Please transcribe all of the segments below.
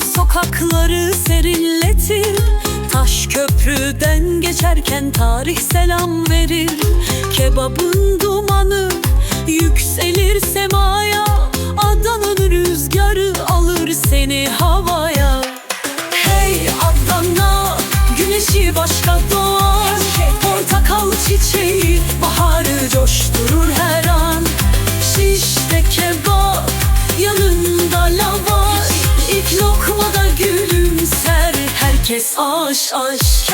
sokakları serinletir. Taş köprüden geçerken tarih selam verir. Kebabın dumanı yükselir semaya. Adana'nın rüzgarı aş aş.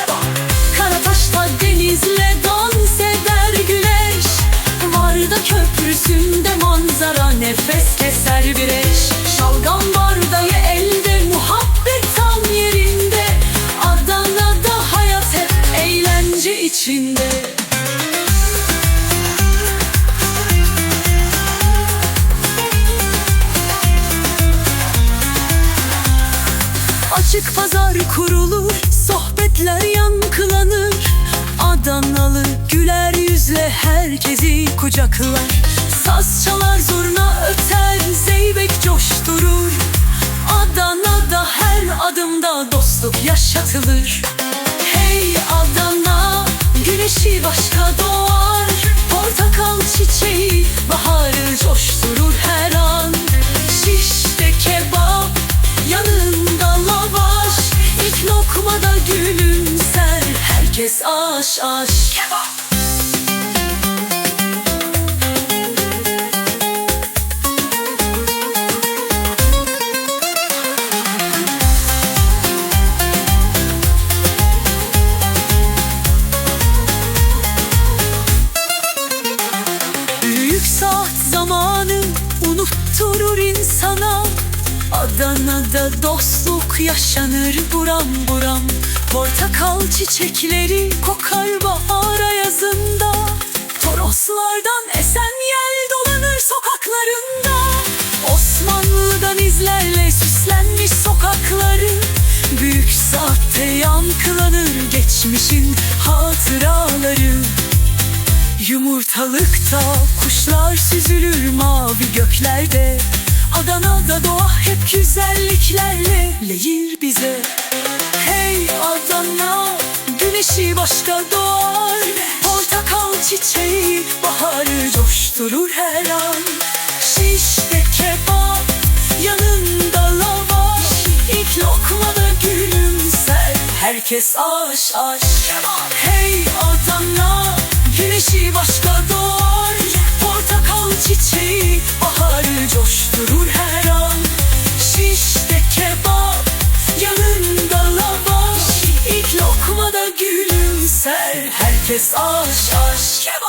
Karataş'ta denizle dans eder güneş. Varda köprüsünde manzara nefes keser bir eş. Şalgam bardayı Açık pazar kurulur, sohbetler yankılanır. Adanalı güler yüzle herkesi kucaklar. Saz çalar zurna öter, zeybek coşturur. Adana'da her adımda dostluk yaşatılır. Hey Adana, herkes aş aş. Büyük saat zamanı unutturur insana. Adana'da dostluk yaşanır buram buram Portakal çiçekleri kokar bahar ayazında. Toroslardan esen yel dolanır sokaklarında. Osmanlı'dan izlerle süslenmiş sokakları. Büyük saatte yankılanır geçmişin hatıraları. Yumurtalıkta kuşlar süzülür mavi göklerde. Adana'da doğa hep güzelliklerle leyir bize Adana güneşi başka doğar. Portakal çiçeği baharı coşturur her an. Şişte kebap yanında lavaş İlk lokmada gülümser herkes aş aş. Hey Adana güneşi başka doğar lavaş İlk lokmada